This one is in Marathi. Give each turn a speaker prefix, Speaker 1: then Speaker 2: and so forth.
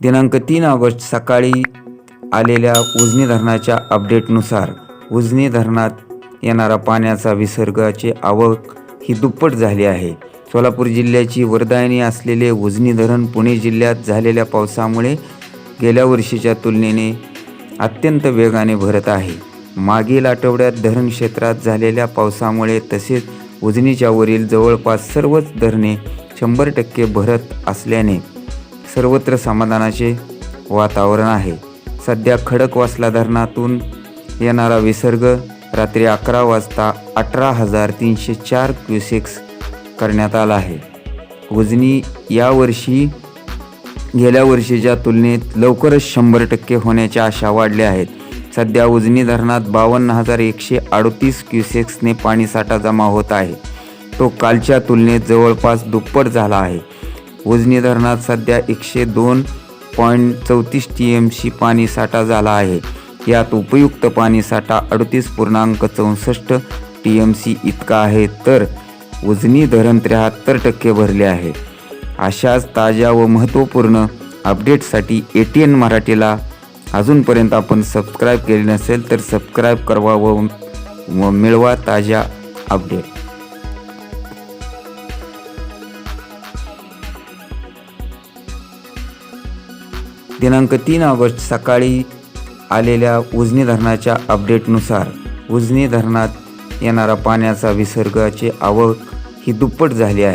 Speaker 1: दिनांक तीन ऑगस्ट सकाळी आलेल्या उजनी धरणाच्या अपडेटनुसार उजनी धरणात येणारा पाण्याचा विसर्गाची आवक ही दुप्पट झाली आहे. सोलापूर जिल्ह्याची वरदायनी असलेले उजनी धरण पुणे जिल्ह्यात झालेल्या पावसामुळे गेल्या वर्षीच्या तुलनेने अत्यंत वेगाने भरत आहे. मागील आठवड्यात धरण क्षेत्रात झालेल्या पावसामुळे तसेच उजनीच्यावरील जवळपास सर्वच धरणे शंभर टक्के भरत असल्याने सर्वत्र समाधानाचे वातावरण आहे. सध्या खडकवासला धरणातून येणारा विसर्ग रात्री अकरा वाजता अठरा हजार तीनशे चार क्युसेक्स करण्यात आला आहे. उजनी यावर्षी गेल्या वर्षीच्या तुलनेत लवकरच शंभर टक्के होण्याच्या आशा वाढल्या आहेत. सध्या उजनी धरणात बावन्न हजार एकशे अडतीस क्युसेक्सने पाणीसाठा जमा होत आहे. तो कालच्या तुलनेत जवळपास दुप्पट झाला आहे. उजनी धरणात सध्या एकशे दोन पॉईंट चौतीस टी एम सी पाणीसाठा झाला आहे. यात उपयुक्त पाणीसाठा अडतीस पूर्णांक चौसष्ट टी एम सी इतका आहे तर उजनी धरण त्र्याहत्तर टक्के भरले आहे. अशाच ताज्या व महत्त्वपूर्ण अपडेटसाठी ए टी एन मराठीला अजूनपर्यंत आपण सबस्क्राईब केले नसेल तर सबस्क्राईब करवा व व मिळवा ताज्या अपडेट. दिनांक तीन ऑगस्ट सकाळी आलेल्या उजनी धरणाच्या अपडेटनुसार उजनी धरणात येणारा पाण्याचा विसर्गाची आवक ही दुप्पट झाली आहे.